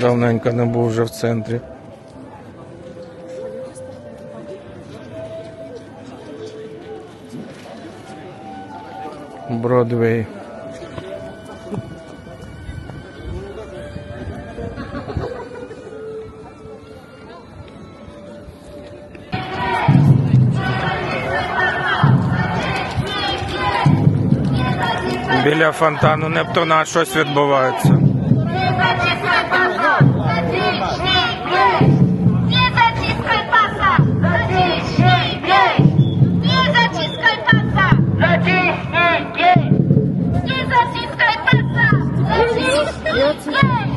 Давненько не був вже в центрі. Бродвей. Біля фонтану Нептуна щось відбувається. Let's go!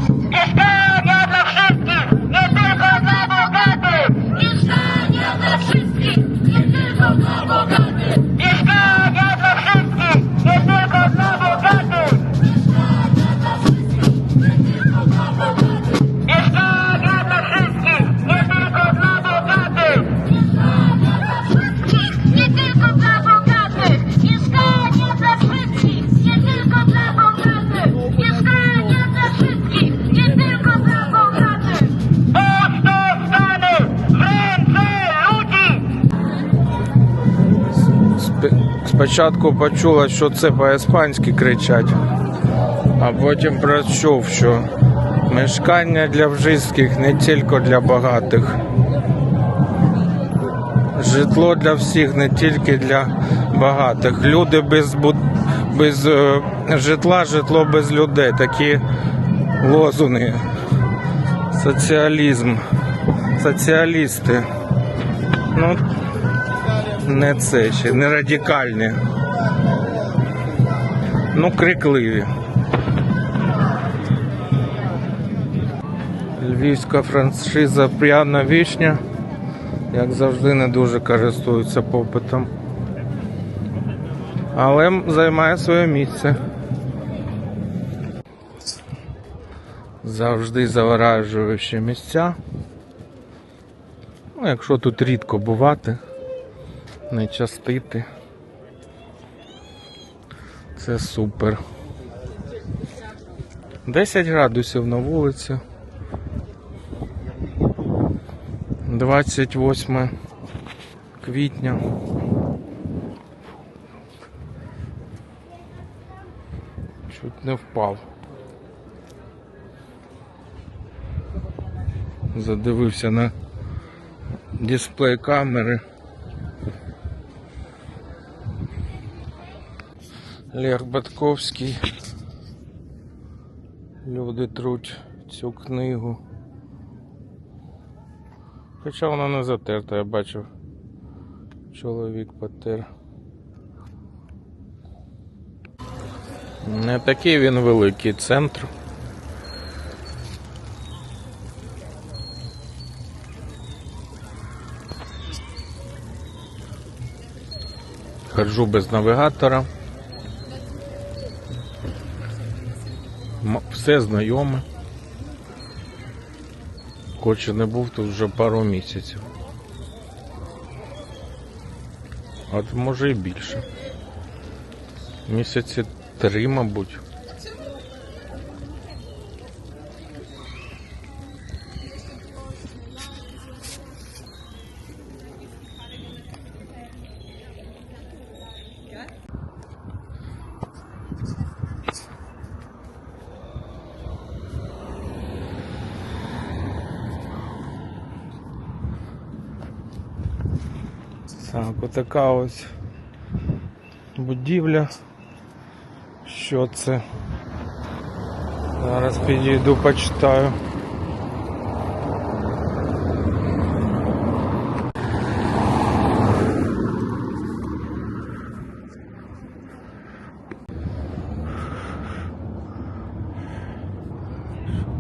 Спочатку почула, що це по-іспанськи кричать, а потім прочув, що мешкання для вжиських не тільки для багатих. Житло для всіх, не тільки для багатих. Люди без, без е, житла, житло без людей. Такі лозунги. Соціалізм. Соціалісти. Ну, не це ще, не радикальні. Ну, крикливі. Львівська франшиза Пряна вишня, як завжди, не дуже користується попитом. Але займає своє місце. Завжди заворажуючі місця. Ну, якщо тут рідко бувати не частити. Це супер. 10 градусів на вулиці. 28 квітня. Чуть не впав. Задивився на дисплей камери. Лех Батковський. Люди труть цю книгу. Хоча вона не затерта, я бачив. Чоловік потер. Не такий він великий центр. Ходжу без навігатора. Все знайоме. Хоч і не був тут вже пару місяців. От може і більше. Місяці три, мабуть. Так, отака ось будівля. Що це? Зараз підійду, почитаю.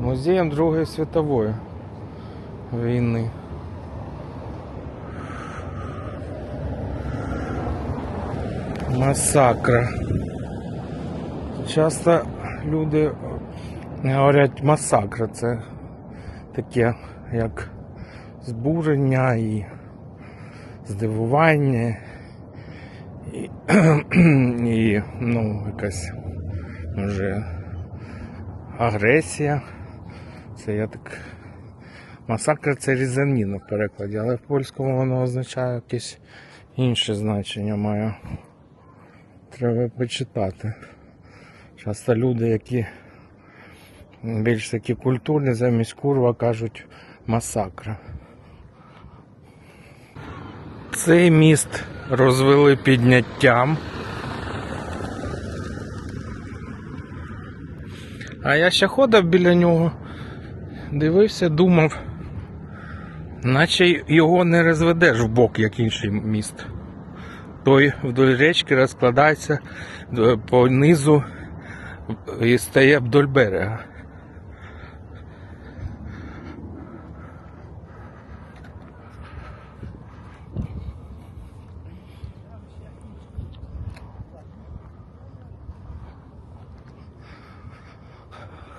Музеєм Другої світової війни. Масакра. Часто люди говорять масакра. Це таке як збурення і здивування і, і ну, якась може агресія Це я так. Масакр це різаніна в перекладі, але в польському воно означає якесь інше значення має. Треба почитати. Часто люди, які більш такі культурні, замість курва кажуть масакра. Цей міст розвели підняттям. А я ще ходив біля нього, дивився, думав, наче його не розведеш в бок, як інший міст. Той вдоль річки розкладається е, по низу і стає вдоль берега.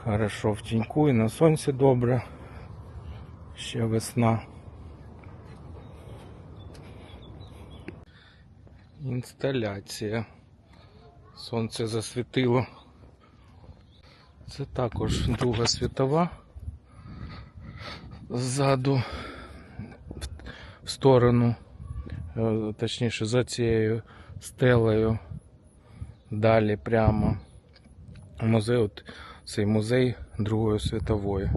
Хорошо в тіньку і на сонці добре. Ще весна. Інсталяція. Сонце засвітило. Це також Друга світова. Ззаду в- сторону, е, точніше за цією стелею. Далі прямо. Музей, от цей музей Другої світової.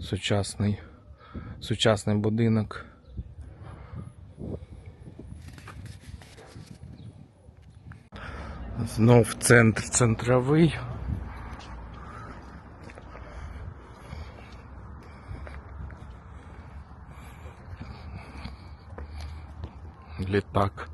Сучасний, сучасний будинок. Знов центр центровий. Літак